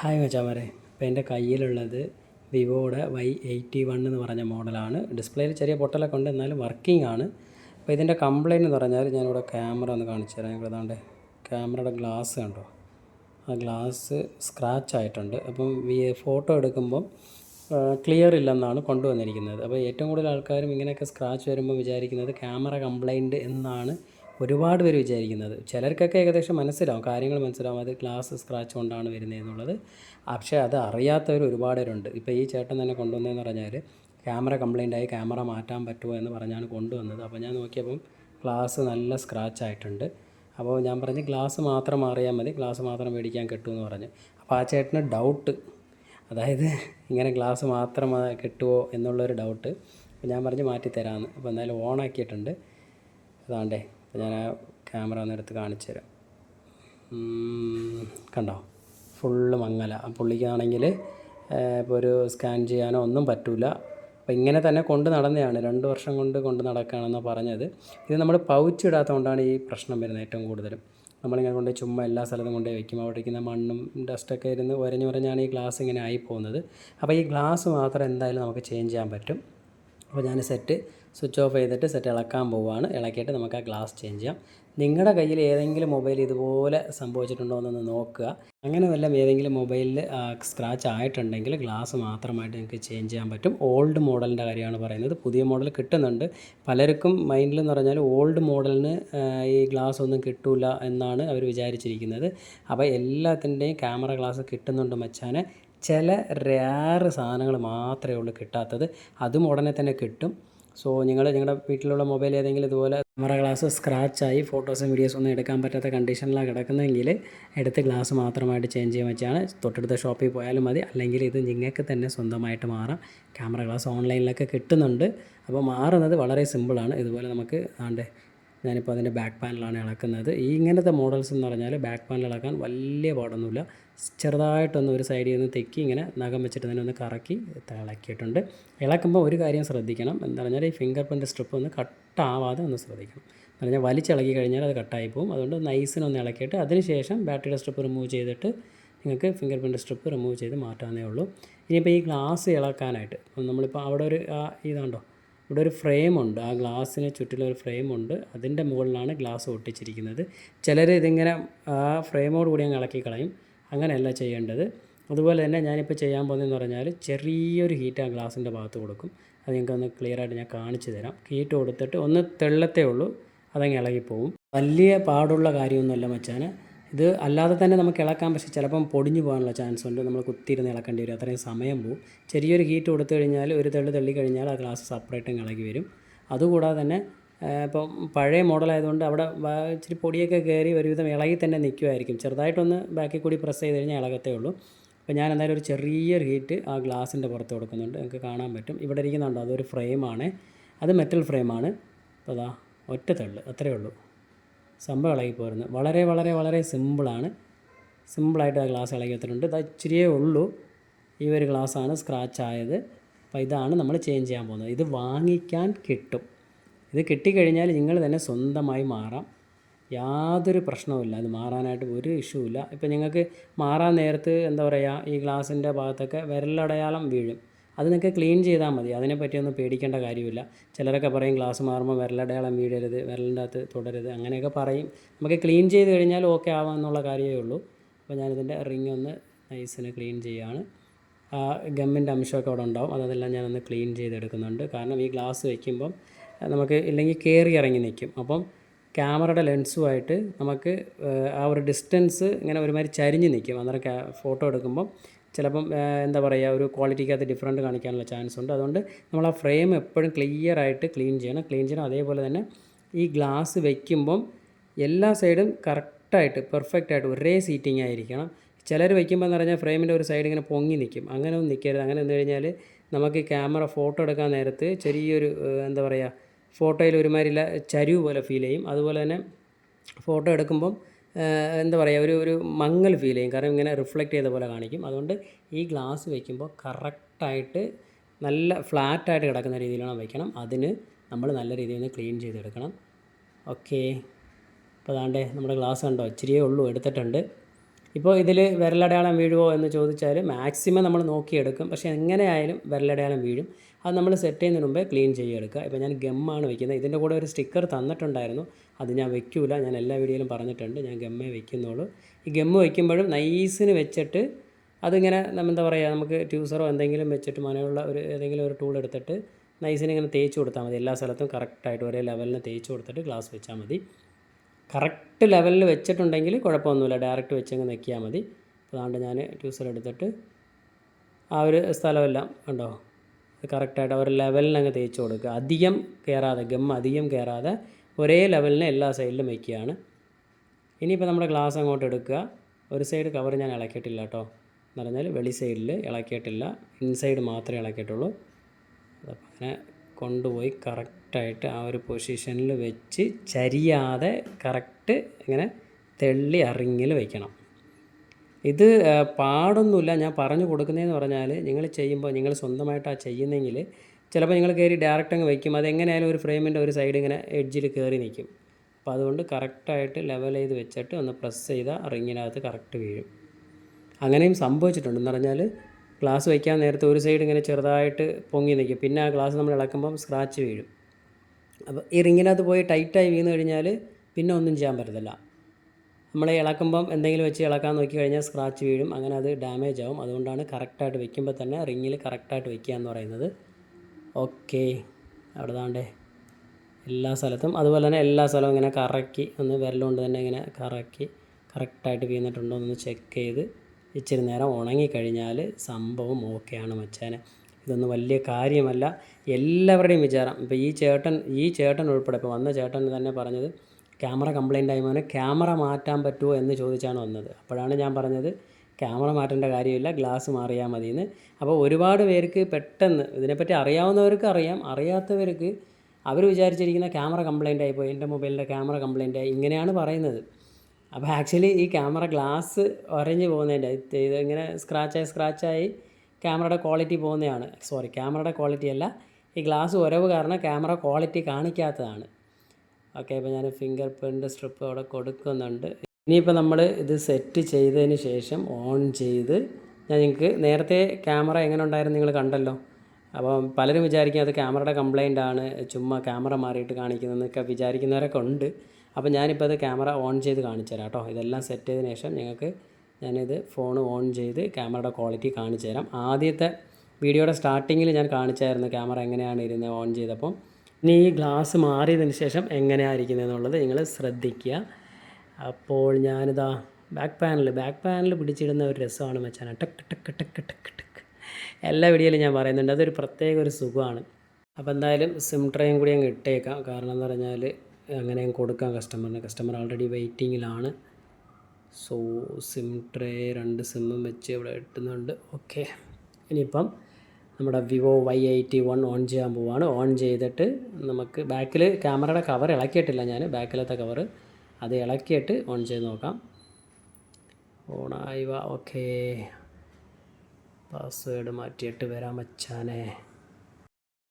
Hi മച്ചാമാരെ ഇപ്പോൾ എന്റെ കയ്യിലുള്ളത് വിവോയുടെ വൈ എയ്റ്റി വൺ എന്ന് പറഞ്ഞ മോഡലാണ്. ഡിസ്പ്ലേയിൽ ചെറിയ പൊട്ടലൊക്കെ ഉണ്ട് എന്നാലും വർക്കിംഗ് ആണ്. അപ്പോൾ ഇതിന്റെ കംപ്ലയിന്റ് എന്ന് പറഞ്ഞാൽ ഞാനിവിടെ ക്യാമറ ഒന്ന് കാണിച്ചു തരാം. ഇവിടെ ക്യാമറയുടെ ഗ്ലാസ് കണ്ടോ? ആ ഗ്ലാസ് സ്ക്രാച്ച് ആയിട്ടുണ്ട്. അപ്പം ഫോട്ടോ എടുക്കുമ്പം ക്ലിയർ ഇല്ലെന്നാണ് കൊണ്ടുവന്നിരിക്കുന്നത്. അപ്പോൾ ഏറ്റവും കൂടുതൽ ആൾക്കാരും ഇങ്ങനെയൊക്കെ സ്ക്രാച്ച് വരുമ്പോൾ വിചാരിക്കുന്നത് ക്യാമറ കംപ്ലൈന്റ് എന്നാണ് ഒരുപാട് പേര് വിചാരിക്കുന്നത്. ചിലർക്കൊക്കെ ഏകദേശം മനസ്സിലാവും കാര്യങ്ങൾ മനസ്സിലാവും. അത് ഗ്ലാസ് സ്ക്രാച്ച് കൊണ്ടാണ് വരുന്നത് എന്നുള്ളത്. പക്ഷേ അത് അറിയാത്തവർ ഒരുപാട് പേരുണ്ട്. ഇപ്പോൾ ഈ ചേട്ടൻ തന്നെ കൊണ്ടുവന്നതെന്ന് പറഞ്ഞാൽ ക്യാമറ കംപ്ലൈന്റ് ആയി ക്യാമറ മാറ്റാൻ പറ്റുമോ എന്ന് പറഞ്ഞാണ് കൊണ്ടുവന്നത്. അപ്പോൾ ഞാൻ നോക്കിയപ്പം ഗ്ലാസ് നല്ല സ്ക്രാച്ച് ആയിട്ടുണ്ട്. അപ്പോൾ ഞാൻ പറഞ്ഞ് ഗ്ലാസ് മാത്രം മാറിയാൽ മതി. ഗ്ലാസ് മാത്രം മേടിക്കാൻ കിട്ടുമെന്ന് പറഞ്ഞു. അപ്പോൾ ആ ചേട്ടന് ഡൗട്ട് അതായത് ഇങ്ങനെ ഗ്ലാസ് മാത്രം കിട്ടുമോ എന്നുള്ളൊരു ഡൗട്ട് ഞാൻ പറഞ്ഞ് മാറ്റി തരാമെന്ന് അപ്പോൾ എന്തായാലും ഓണാക്കിയിട്ടുണ്ട് അതാണ്ടേ അപ്പോൾ ഞാൻ ആ ക്യാമറ ഒന്ന് എടുത്ത് കാണിച്ചു തരാം. കണ്ടോ? ഫുള്ള് മങ്ങല. പുള്ളിക്കാണെങ്കിൽ ഇപ്പോൾ ഒരു സ്കാൻ ചെയ്യാനോ ഒന്നും പറ്റില്ല അപ്പോൾ ഇങ്ങനെ തന്നെ കൊണ്ട് നടന്നതാണ് രണ്ട് വർഷം കൊണ്ട് കൊണ്ട് നടക്കുകയാണെന്നാണ് പറഞ്ഞത്. ഇത് നമ്മൾ പൗച്ച് ഇടാത്തതുകൊണ്ടാണ് ഈ പ്രശ്നം വരുന്നത് ഏറ്റവും കൂടുതലും. നമ്മളിങ്ങനെ കൊണ്ട് ചുമ്മാ എല്ലാ സ്ഥലത്തും കൊണ്ട് വയ്ക്കും അവിടെ ഇരിക്കുന്ന മണ്ണും ഡസ്റ്റൊക്കെ ഇരുന്ന് ഉരഞ്ഞ് ഉരഞ്ഞാണ് ഈ ഗ്ലാസ് ഇങ്ങനെ ആയി പോകുന്നത്. അപ്പോൾ ഈ ഗ്ലാസ് മാത്രം എന്തായാലും നമുക്ക് ചേഞ്ച് ചെയ്യാൻ പറ്റും. അപ്പോൾ ഞാൻ സെറ്റ് സ്വിച്ച് ഓഫ് ചെയ്തിട്ട് സെറ്റ് ഇളക്കാൻ പോവുകയാണ് ഇളക്കിയിട്ട് നമുക്ക് ആ ഗ്ലാസ് ചേഞ്ച് ചെയ്യാം. നിങ്ങളുടെ കയ്യിൽ ഏതെങ്കിലും മൊബൈൽ ഇതുപോലെ സംഭവിച്ചിട്ടുണ്ടോ എന്നൊന്ന് നോക്കുക. അങ്ങനെ വല്ല ഏതെങ്കിലും മൊബൈലിൽ സ്ക്രാച്ച് ആയിട്ടുണ്ടെങ്കിൽ ഗ്ലാസ് മാത്രമായിട്ട് നിങ്ങൾക്ക് ചേഞ്ച് ചെയ്യാൻ പറ്റും. ഓൾഡ് മോഡലിന്റെ കാര്യമാണ് പറയുന്നത്. പുതിയ മോഡൽ കിട്ടുന്നുണ്ട്. പലർക്കും മൈൻഡിൽ എന്ന് പറഞ്ഞാൽ ഓൾഡ് മോഡലിന് ഈ ഗ്ലാസ് ഒന്നും കിട്ടില്ല എന്നാണ് അവർ വിചാരിച്ചിരിക്കുന്നത്. അപ്പോൾ എല്ലാത്തിന്റെയും ക്യാമറ ഗ്ലാസ് കിട്ടുന്നുണ്ട് മച്ചാനെ. ചില റെയർ സാധനങ്ങൾ മാത്രമേ ഉള്ളൂ കിട്ടാത്തത്. അതും ഉടനെ തന്നെ കിട്ടും. സോ നിങ്ങൾ നിങ്ങളുടെ വീട്ടിലുള്ള മൊബൈൽ ഏതെങ്കിലും ഇതുപോലെ ക്യാമറ ഗ്ലാസ് സ്ക്രാച്ചായി ഫോട്ടോസും വീഡിയോസും ഒന്നും എടുക്കാൻ പറ്റാത്ത കണ്ടീഷനിലാണ് കിടക്കുന്നതെങ്കിൽ എടുത്ത് ഗ്ലാസ് മാത്രമായിട്ട് ചേഞ്ച് ചെയ്യാൻ വെച്ചാണ്. തൊട്ടടുത്ത ഷോപ്പിൽ പോയാലും മതി. അല്ലെങ്കിൽ ഇത് നിങ്ങൾക്ക് തന്നെ സ്വന്തമായിട്ട് മാറാം. ക്യാമറ ഗ്ലാസ് ഓൺലൈനിലൊക്കെ കിട്ടുന്നുണ്ട്. അപ്പോൾ മാറുന്നത് വളരെ സിമ്പിളാണ് ഇതുപോലെ നമുക്ക് ആണ്ട് ഞാനിപ്പോൾ അതിന്റെ ബാക്ക് പാനലാണ് ഇളക്കുന്നത്. ഈ ഇങ്ങനത്തെ മോഡൽസ് എന്ന് പറഞ്ഞാൽ ബാക്ക് പാനൽ ഇളക്കാൻ വലിയ പാടൊന്നുമില്ല. ചെറുതായിട്ടൊന്ന് ഒരു സൈഡിൽ നിന്ന് തെക്കി ഇങ്ങനെ നഖം വെച്ചിട്ട് തന്നെ ഒന്ന് കറക്കി ഇളക്കിയിട്ടുണ്ട്. ഇളക്കുമ്പോൾ ഒരു കാര്യം ശ്രദ്ധിക്കണം. എന്ന് പറഞ്ഞാൽ ഈ ഫിംഗർ പ്രിന്റ് സ്ട്രിപ്പ് ഒന്ന് കട്ടാവാതെ ഒന്ന് ശ്രദ്ധിക്കണം. എന്ന് പറഞ്ഞാൽ വലിച്ചിളക്കി കഴിഞ്ഞാൽ അത് കട്ടായി പോകും. അതുകൊണ്ട് നൈസിനൊന്ന് ഇളക്കിയിട്ട് അതിനുശേഷം ബാറ്ററിയുടെ സ്ട്രിപ്പ് റിമൂവ് ചെയ്തിട്ട് നിങ്ങൾക്ക് ഫിംഗർ പ്രിന്റ് സ്ട്രിപ്പ് റിമൂവ് ചെയ്ത് മാറ്റാവുന്നേ ഉള്ളൂ. ഇനിയിപ്പോൾ ഈ ഗ്ലാസ് ഇളക്കാനായിട്ട് നമ്മളിപ്പോൾ അവിടെ ഒരു ഇതാണ്ടോ? ഇവിടെ ഒരു ഫ്രെയിമുണ്ട് ആ ഗ്ലാസ്സിന് ചുറ്റിലും ഒരു ഫ്രെയിമുണ്ട് അതിന്റെ മുകളിലാണ് ഗ്ലാസ് ഒട്ടിച്ചിരിക്കുന്നത്. ചിലർ ഇതിങ്ങനെ ആ ഫ്രെയിമോട് കൂടി അങ്ങ് ഇളക്കി കളയും. അങ്ങനെയല്ല ചെയ്യേണ്ടത്. അതുപോലെ തന്നെ ഞാനിപ്പോൾ ചെയ്യാൻ പോകുന്നതെന്ന് പറഞ്ഞാൽ ചെറിയൊരു ഹീറ്റ് ആ ഗ്ലാസിന്റെ ഭാഗത്ത് കൊടുക്കും. അത് നിങ്ങൾക്ക് ഒന്ന് ക്ലിയർ ആയിട്ട് ഞാൻ കാണിച്ചു തരാം. ഹീറ്റ് കൊടുത്തിട്ട് ഒന്ന് തെള്ളത്തേ ഉള്ളൂ. അതങ്ങ് ഇളകിപ്പോവും. വലിയ പാടുള്ള കാര്യമൊന്നുമല്ല മച്ചാന്. ഇത് അല്ലാതെ തന്നെ നമുക്ക് ഇളക്കാം പക്ഷേ ചിലപ്പം പൊടിഞ്ഞു പോകാനുള്ള ചാൻസ് ഉണ്ട്. നമ്മൾ കുത്തിയിരുന്ന് ഇളക്കേണ്ടി വരും. അത്രയും സമയം പോവും. ചെറിയൊരു ഹീറ്റ് കൊടുത്തു കഴിഞ്ഞാൽ ഒരു തെള്ളി തള്ളി കഴിഞ്ഞാൽ ആ ഗ്ലാസ് സെപ്പറേറ്റ് ഇളകി വരും. അതുകൂടാതെ തന്നെ ഇപ്പം പഴയ മോഡലായതുകൊണ്ട് അവിടെ ഇച്ചിരി പൊടിയൊക്കെ കയറി ഒരുവിധം ഇളകി തന്നെ നിൽക്കുമായിരിക്കും ചെറുതായിട്ടൊന്ന് ബാക്കിൽ കൂടി പ്രസ് ചെയ്ത് കഴിഞ്ഞാൽ ഇളകത്തേ ഉള്ളൂ. അപ്പോൾ ഞാൻ എന്തായാലും ഒരു ചെറിയൊരു ഹീറ്റ് ആ ഗ്ലാസിന്റെ പുറത്ത് കൊടുക്കുന്നുണ്ട്. നിങ്ങൾക്ക് കാണാൻ പറ്റും. ഇവിടെ ഇരിക്കുന്നുണ്ടോ? അതൊരു ഫ്രെയിമാണ് അത് മെറ്റൽ ഫ്രെയിമാണ് അപ്പോൾ അതാ ഒറ്റ തള്ള്. അത്രയേ ഉള്ളൂ. സംഭവം പോരുന്നത്. വളരെ വളരെ വളരെ സിമ്പിളാണ്. സിമ്പിളായിട്ട് ആ ഗ്ലാസ് ഇളകി വെച്ചിട്ടുണ്ട്. ഇത് ഇച്ചിരിയേ ഉള്ളൂ. ഈ ഒരു ഗ്ലാസ്സാണ് സ്ക്രാച്ച് ആയത്. അപ്പോൾ ഇതാണ് നമ്മൾ ചേഞ്ച് ചെയ്യാൻ പോകുന്നത്. ഇത് വാങ്ങിക്കാൻ കിട്ടും. ഇത് കിട്ടിക്കഴിഞ്ഞാൽ നിങ്ങൾ തന്നെ സ്വന്തമായി മാറാം. യാതൊരു പ്രശ്നവുമില്ല. അത് മാറാനായിട്ട് ഒരു ഇഷ്യൂ ഇല്ല. ഇപ്പം നിങ്ങൾക്ക് മാറാൻ നേരത്ത് എന്താ പറയുക? ഈ ഗ്ലാസിന്റെ ഭാഗത്തൊക്കെ വിരലടയാളം വീഴും. അത് നിങ്ങൾക്ക് ക്ലീൻ ചെയ്താൽ മതി. അതിനെപ്പറ്റിയൊന്നും പേടിക്കേണ്ട കാര്യമില്ല. ചിലരൊക്കെ പറയും ഗ്ലാസ് മാറുമ്പോൾ വിരലടയാളം വീഴരുത് വിരലിന്റെ അകത്ത് തുടരുത് അങ്ങനെയൊക്കെ പറയും. നമുക്ക് ക്ലീൻ ചെയ്ത് കഴിഞ്ഞാൽ ഓക്കെ ആവാമെന്നുള്ള കാര്യമേ ഉള്ളൂ. അപ്പോൾ ഞാനിതിന്റെ റിങ് ഒന്ന് നൈസിന് ക്ലീൻ ചെയ്യുകയാണ്. ആ ഗമ്മിന്റെ അംശമൊക്കെ അവിടെ ഉണ്ടാവും. അതെല്ലാം ഞാനൊന്ന് ക്ലീൻ ചെയ്തെടുക്കുന്നുണ്ട്. കാരണം ഈ ഗ്ലാസ് വയ്ക്കുമ്പം നമുക്ക് ഇല്ലെങ്കിൽ കയറി ഇറങ്ങി നിൽക്കും. അപ്പം ക്യാമറയുടെ ലെൻസുമായിട്ട് നമുക്ക് ആ ഒരു ഡിസ്റ്റൻസ് ഇങ്ങനെ ഒരുമാതിരി ചരിഞ്ഞ് നിൽക്കും. അന്നേരം ഫോട്ടോ എടുക്കുമ്പം ചിലപ്പം എന്താ പറയുക ഒരു ക്വാളിറ്റിക്കകത്ത് ഡിഫറന്റ് കാണിക്കാനുള്ള ചാൻസ് ഉണ്ട്. അതുകൊണ്ട് നമ്മൾ ആ ഫ്രെയിം എപ്പോഴും ക്ലിയർ ആയിട്ട് ക്ലീൻ ചെയ്യണം. ക്ലീൻ ചെയ്യണം. അതേപോലെ തന്നെ ഈ ഗ്ലാസ് വയ്ക്കുമ്പം എല്ലാ സൈഡും കറക്റ്റായിട്ട് പെർഫെക്റ്റ് ആയിട്ട് ഒരേ സീറ്റിംഗ് ആയിരിക്കണം. ചിലർ വയ്ക്കുമ്പോൾ എന്ന് പറഞ്ഞാൽ ഫ്രെയിമിന്റെ ഒരു സൈഡ് ഇങ്ങനെ പൊങ്ങി നിൽക്കും അങ്ങനെ ഒന്നും നിൽക്കരുത് അങ്ങനെ നിന്ന് കഴിഞ്ഞാൽ നമുക്ക് ക്യാമറ ഫോട്ടോ എടുക്കാൻ നേരത്ത് ചെറിയൊരു എന്താ പറയുക ഫോട്ടോയിൽ ഒരുമാതിരി ചരിവ് പോലെ ഫീൽ ചെയ്യും. അതുപോലെ തന്നെ ഫോട്ടോ എടുക്കുമ്പം എന്താ പറയുക ഒരു ഒരു മങ്ങൽ ഫീൽ ചെയ്യും. കാരണം ഇങ്ങനെ റിഫ്ലക്റ്റ് ചെയ്ത പോലെ കാണിക്കും. അതുകൊണ്ട് ഈ ഗ്ലാസ് വയ്ക്കുമ്പോൾ കറക്റ്റായിട്ട് നല്ല ഫ്ലാറ്റായിട്ട് കിടക്കുന്ന രീതിയിലാണ് വയ്ക്കണം അതിന് നമ്മൾ നല്ല രീതിയിൽ ഒന്ന് ക്ലീൻ ചെയ്തെടുക്കണം. ഓക്കെ അപ്പോൾ അതാണ്ട് നമ്മുടെ ഗ്ലാസ് കണ്ടോ? ഇച്ചിരിയേ ഉള്ളൂ എടുത്തിട്ടുണ്ട്. ഇപ്പോൾ ഇതിൽ വിരലടയാളം വീഴുമോ എന്ന് ചോദിച്ചാൽ മാക്സിമം നമ്മൾ നോക്കിയെടുക്കും. പക്ഷേ എങ്ങനെയായാലും വിരലടയാളം വീഴും. അത് നമ്മൾ സെറ്റ് ചെയ്യുന്നതിന് മുമ്പേ ക്ലീൻ ചെയ്തെടുക്കുക. ഇപ്പോൾ ഞാൻ ഗമ്മാണ് വയ്ക്കുന്നത് ഇതിന്റെ കൂടെ ഒരു സ്റ്റിക്കർ തന്നിട്ടുണ്ടായിരുന്നു. അത് ഞാൻ വെക്കൂല. ഞാൻ എല്ലാ വീഡിയോയിലും പറഞ്ഞിട്ടുണ്ട്. ഞാൻ ഗമ്മേ വെക്കുന്നുള്ളൂ. ഈ ഗമ്മ് വയ്ക്കുമ്പോഴും നൈസിന് വെച്ചിട്ട് അതിങ്ങനെ എന്താ പറയുക നമുക്ക് ട്യൂസറോ എന്തെങ്കിലും വെച്ചിട്ട് മനയുള്ള ഒരു ഏതെങ്കിലും ഒരു ടൂൾ എടുത്തിട്ട് നൈസിന് ഇങ്ങനെ തേച്ച് കൊടുത്താൽ മതി. എല്ലാ സ്ഥലത്തും കറക്റ്റായിട്ട് ഒരേ ലെവലിന് തേച്ച് കൊടുത്തിട്ട് ഗ്ലാസ് വെച്ചാൽ മതി. കറക്റ്റ് ലെവലിൽ വെച്ചിട്ടുണ്ടെങ്കിൽ കുഴപ്പമൊന്നുമില്ല. ഡയറക്റ്റ് വെച്ചങ്ങ് നിൽക്കിയാൽ മതി. അതുകൊണ്ട് ഞാൻ ട്യൂസർ എടുത്തിട്ട് ആ ഒരു സ്ഥലമെല്ലാം ഉണ്ടോ കറക്റ്റായിട്ട് ആ ഒരു ലെവലിൽ അങ്ങ് തേച്ച് കൊടുക്കുക. അധികം കയറാതെ ഗം അധികം കയറാതെ ഒരേ ലെവലിന് എല്ലാ സൈഡിലും വയ്ക്കുകയാണ് ഇനിയിപ്പോൾ നമ്മുടെ ഗ്ലാസ് അങ്ങോട്ട് എടുക്കുക. ഒരു സൈഡ് കവർ ഞാൻ ഇളക്കിയിട്ടില്ല കേട്ടോ. എന്ന് പറഞ്ഞാൽ വെളി സൈഡിൽ ഇളക്കിയിട്ടില്ല. ഇൻസൈഡ് മാത്രമേ ഇളക്കിയിട്ടുള്ളൂ. അപ്പോൾ അങ്ങനെ കൊണ്ടുപോയി കറക്റ്റായിട്ട് ആ ഒരു പൊസിഷനിൽ വെച്ച് ചരിയാതെ കറക്റ്റ് ഇങ്ങനെ തെള്ളി അറിങ്ങിൽ വയ്ക്കണം ഇത് പാടൊന്നുമില്ല. ഞാൻ പറഞ്ഞു കൊടുക്കുന്നതെന്ന് പറഞ്ഞാൽ നിങ്ങൾ ചെയ്യുമ്പോൾ നിങ്ങൾ സ്വന്തമായിട്ടാണ് ചെയ്യുന്നതെങ്കിൽ ചിലപ്പോൾ നിങ്ങൾ കയറി ഡയറക്റ്റ് അങ്ങ് വയ്ക്കും. അതെങ്ങനെയായാലും ഒരു ഫ്രെയിമിന്റെ ഒരു സൈഡ് ഇങ്ങനെ എഡ്ജിൽ കയറി നിൽക്കും അപ്പോൾ അതുകൊണ്ട് കറക്റ്റായിട്ട് ലെവൽ ചെയ്ത് വെച്ചിട്ട് ഒന്ന് പ്രസ് ചെയ്താൽ റിങ്ങിനകത്ത് കറക്റ്റ് വീഴും. അങ്ങനെയും സംഭവിച്ചിട്ടുണ്ട്. എന്ന് പറഞ്ഞാൽ ഗ്ലാസ് വയ്ക്കാൻ നേരത്തെ ഒരു സൈഡ് ഇങ്ങനെ ചെറുതായിട്ട് പൊങ്ങി നിൽക്കും പിന്നെ ആ ഗ്ലാസ് നമ്മൾ ഇളക്കുമ്പം സ്ക്രാച്ച് വീഴും. അപ്പോൾ ഈ റിങ്ങിനകത്ത് പോയി ടൈറ്റായി വീണ് കഴിഞ്ഞാൽ പിന്നെ ഒന്നും ചെയ്യാൻ പറ്റത്തില്ല. നമ്മൾ ഇളക്കുമ്പം എന്തെങ്കിലും വെച്ച് ഇളക്കാൻ നോക്കി കഴിഞ്ഞാൽ സ്ക്രാച്ച് വീഴും. അങ്ങനെ അത് ഡാമേജ് ആവും. അതുകൊണ്ടാണ് കറക്റ്റായിട്ട് വെക്കുമ്പോൾ തന്നെ റിങ്ങിൽ കറക്റ്റായിട്ട് വെക്കുക എന്ന് പറയുന്നത്. ഓക്കെ അവിടെ താണ്ടേ എല്ലാ സ്ഥലത്തും അതുപോലെ തന്നെ എല്ലാ സ്ഥലവും ഇങ്ങനെ കറക്കി ഒന്ന് വിരലുകൊണ്ട് തന്നെ ഇങ്ങനെ കറക്കി കറക്റ്റായിട്ട് വീണിട്ടുണ്ടോ എന്നൊന്ന് ചെക്ക് ചെയ്ത് ഇച്ചിരി നേരം ഉണങ്ങിക്കഴിഞ്ഞാൽ സംഭവം ഓക്കെയാണ് മച്ചാനെ. ഇതൊന്നും വലിയ കാര്യമല്ല. എല്ലാവരുടെയും വിചാരം. ഇപ്പോൾ ഈ ചേട്ടൻ ഈ ചേട്ടൻ ഉൾപ്പെടെ ഇപ്പോൾ വന്ന ചേട്ടൻ തന്നെ പറഞ്ഞത് ക്യാമറ കംപ്ലൈന്റ് ആയി മോനെ ക്യാമറ മാറ്റാൻ പറ്റുമോ എന്ന് ചോദിച്ചാണ് വന്നത്. അപ്പോഴാണ് ഞാൻ പറഞ്ഞത് ക്യാമറ മാറ്റേണ്ട കാര്യമില്ല ഗ്ലാസ് മാറിയാൽ മതിയെന്ന്. അപ്പോൾ ഒരുപാട് പേർക്ക് പെട്ടെന്ന് ഇതിനെപ്പറ്റി അറിയാവുന്നവർക്ക് അറിയാം അറിയാത്തവർക്ക് അവർ വിചാരിച്ചിരിക്കുന്ന ക്യാമറ കംപ്ലൈന്റ് ആയിപ്പോയി എന്റെ മൊബൈലിന്റെ ക്യാമറ കംപ്ലൈന്റ് ആയി ഇങ്ങനെയാണ് പറയുന്നത്. അപ്പോൾ ആക്ച്വലി ഈ ക്യാമറ ഗ്ലാസ് ഒരഞ്ഞ് പോകുന്നതിന്റെ ഇത് ഇങ്ങനെ സ്ക്രാച്ചായി സ്ക്രാച്ചായി ക്യാമറയുടെ ക്വാളിറ്റി പോകുന്നതാണ്. സോറി ക്യാമറയുടെ ക്വാളിറ്റി അല്ല ഈ ഗ്ലാസ് ഉരവ് കാരണം ക്യാമറ ക്വാളിറ്റി കാണിക്കാത്തതാണ്. ഓക്കെ അപ്പോൾ ഞാൻ ഫിംഗർ പ്രിന്റ് സ്ട്രിപ്പ് അവിടെ കൊടുക്കുന്നുണ്ട്. ഇനിയിപ്പോൾ നമ്മൾ ഇത് സെറ്റ് ചെയ്തതിന് ശേഷം ഓൺ ചെയ്ത് ഞാൻ നിങ്ങൾക്ക് നേരത്തെ ക്യാമറ എങ്ങനെ ഉണ്ടായിരുന്നു നിങ്ങൾ കണ്ടല്ലോ. അപ്പം പലരും വിചാരിക്കും അത് ക്യാമറയുടെ കംപ്ലൈന്റ് ആണ് ചുമ്മാ ക്യാമറ മാറിയിട്ട് കാണിക്കുന്നതെന്നൊക്കെ വിചാരിക്കുന്നവരൊക്കെ ഉണ്ട്. അപ്പോൾ ഞാനിപ്പോൾ അത് ക്യാമറ ഓൺ ചെയ്ത് കാണിച്ചു തരാം കേട്ടോ. ഇതെല്ലാം സെറ്റ് ചെയ്തതിന് ശേഷം നിങ്ങൾക്ക് ഞാനിത് ഫോൺ ഓൺ ചെയ്ത് ക്യാമറയുടെ ക്വാളിറ്റി കാണിച്ചു തരാം. ആദ്യത്തെ വീഡിയോയുടെ സ്റ്റാർട്ടിങ്ങിൽ ഞാൻ കാണിച്ചായിരുന്നു ക്യാമറ എങ്ങനെയാണ് ഇരുന്നത് ഓൺ ചെയ്തപ്പം. ഇനി ഈ ഗ്ലാസ് മാറിയതിന് ശേഷം എങ്ങനെയായിരിക്കുന്നത് എന്നുള്ളത് നിങ്ങൾ ശ്രദ്ധിക്കുക. അപ്പോൾ ഞാനിതാ ബാക്ക് പാനൽ ബാക്ക് പാനൽ പിടിച്ചിടുന്ന ഒരു രസമാണ് മച്ചാൻ ടക്ക് ടക്ക് ടക്ക് ടക്ക് ടക്ക് എല്ലാ വീഡിയോയിലും ഞാൻ പറയുന്നുണ്ട്. അതൊരു പ്രത്യേക ഒരു സുഖമാണ്. അപ്പോൾ എന്തായാലും സിം ട്രെയും കൂടി അങ്ങ് ഇട്ടേക്കാം. കാരണം എന്ന് പറഞ്ഞാൽ അങ്ങനെ കൊടുക്കാം കസ്റ്റമറിന് കസ്റ്റമർ ഓൾറെഡി വെയിറ്റിങ്ങിലാണ് സോ സിം ട്രേ രണ്ട് സിമ്മും വെച്ച് ഇവിടെ ഇട്ടുന്നുണ്ട് ഓക്കെ ഇനിയിപ്പം നമ്മുടെ Vivo Y eighty one on ചെയ്യാൻ പോവാണ്. ഓൺ ചെയ്തിട്ട് നമുക്ക് ബാക്കിൽ ക്യാമറയുടെ കവർ ഇളക്കിയിട്ടില്ല ഞാൻ ബാക്കിലത്തെ കവർ അത് ഇളക്കിയിട്ട് ഓൺ ചെയ്ത് നോക്കാം. ഓണായി വാ ഓക്കേ. പാസ്വേഡ് മാറ്റിയിട്ട് വരാൻ വച്ചാനേ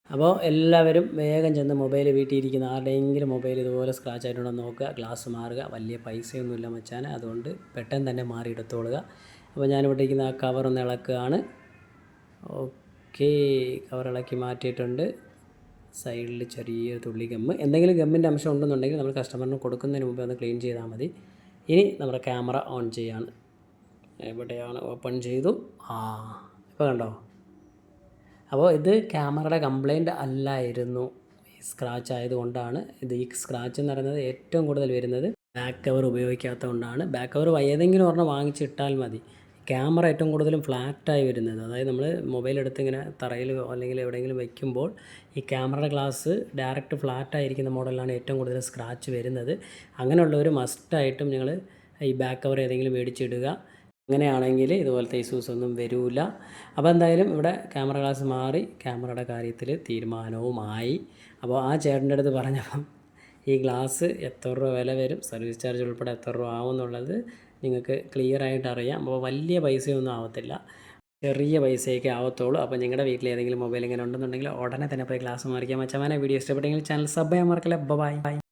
അപ്പോൾ എല്ലാവരും വേഗം ചെന്ന് മൊബൈൽ വീട്ടിൽ ഇരിക്കുന്ന ആരുടെയെങ്കിലും മൊബൈൽ ഇതുപോലെ സ്ക്രാച്ച് ആയിട്ടുണ്ടോ നോക്കുക. ഗ്ലാസ് മാറുക. വലിയ പൈസയൊന്നുമില്ല മച്ചാനെ. അതുകൊണ്ട് പെട്ടെന്ന് തന്നെ മാറി എടുത്തോളുക. അപ്പോൾ ഞാനിവിടെ ഇരിക്കുന്ന ആ കവർ ഒന്ന് ഇളക്കുകയാണ്. ഓക്കെ. കവർ കവറിളക്കി മാറ്റിയിട്ടുണ്ട്. സൈഡിൽ ചെറിയ തുള്ളി ഗമ്മ് എന്തെങ്കിലും ഗമ്മിന്റെ അംശം ഉണ്ടെന്നുണ്ടെങ്കിൽ നമ്മൾ കസ്റ്റമറിന് കൊടുക്കുന്നതിന് മുമ്പ് ഒന്ന് ക്ലീൻ ചെയ്താൽ മതി. ഇനി നമ്മുടെ ക്യാമറ ഓൺ ചെയ്യാണ്. എവിടെയാണ് ഓപ്പൺ ചെയ്തു? ആ ഇപ്പോൾ കണ്ടോ? അപ്പോൾ ഇത് ക്യാമറയുടെ കംപ്ലൈന്റ് അല്ലായിരുന്നു. സ്ക്രാച്ച് ആയതുകൊണ്ടാണ് ഇത് ഈ സ്ക്രാച്ച് എന്ന് പറയുന്നത് ഏറ്റവും കൂടുതൽ വരുന്നത്. ബാക്ക് കവർ ഉപയോഗിക്കാത്തതുകൊണ്ടാണ്. ബാക്ക് കവർ ഏതെങ്കിലും ഒരെണ്ണം വാങ്ങിച്ചിട്ടാൽ മതി. ക്യാമറ ഏറ്റവും കൂടുതലും ഫ്ലാറ്റായി വരുന്നത്. അതായത് നമ്മൾ മൊബൈൽ എടുത്ത് ഇങ്ങനെ തറയിൽ അല്ലെങ്കിൽ എവിടെയെങ്കിലും വെക്കുമ്പോൾ ഈ ക്യാമറയുടെ ഗ്ലാസ് ഡയറക്റ്റ് ഫ്ലാറ്റായിരിക്കുന്ന മോഡലിലാണ് ഏറ്റവും കൂടുതൽ സ്ക്രാച്ച് വരുന്നത്. അങ്ങനെയുള്ളവർ മസ്റ്റായിട്ടും ഞങ്ങൾ ഈ ബാക്ക് കവർ ഏതെങ്കിലും മേടിച്ചിടുക. അങ്ങനെയാണെങ്കിൽ ഇതുപോലത്തെ ഇഷ്യൂസ് ഒന്നും വരില്ല അപ്പോൾ എന്തായാലും ഇവിടെ ക്യാമറ ഗ്ലാസ് മാറി ക്യാമറയുടെ കാര്യത്തിൽ തീരുമാനവുമായി. അപ്പോൾ ആ ചേട്ടന്റെ അടുത്ത് പറഞ്ഞപ്പം ഈ ഗ്ലാസ് എത്ര രൂപ വില വരും? സർവീസ് ചാർജ് ഉൾപ്പെടെ എത്ര രൂപ ആവും എന്നുള്ളത് നിങ്ങൾക്ക് ക്ലിയർ ആയിട്ട് അറിയാം. അപ്പോൾ വലിയ പൈസയൊന്നും ആവത്തില്ല. ചെറിയ പൈസയൊക്കെ ആവത്തുള്ളൂ. അപ്പോൾ നിങ്ങളുടെ വീട്ടിൽ ഏതെങ്കിലും മൊബൈൽ ഇങ്ങനെ ഉണ്ടെന്നുണ്ടെങ്കിൽ ഉടനെ തന്നെ പോയി ക്ലാസ് മാറിക്കാം. മച്ചമാനെ വീഡിയോ ഇഷ്ടപ്പെട്ടെങ്കിൽ ചാനൽ സബ് ചെയ്യാൻ മറക്കല്ലേ. ബൈ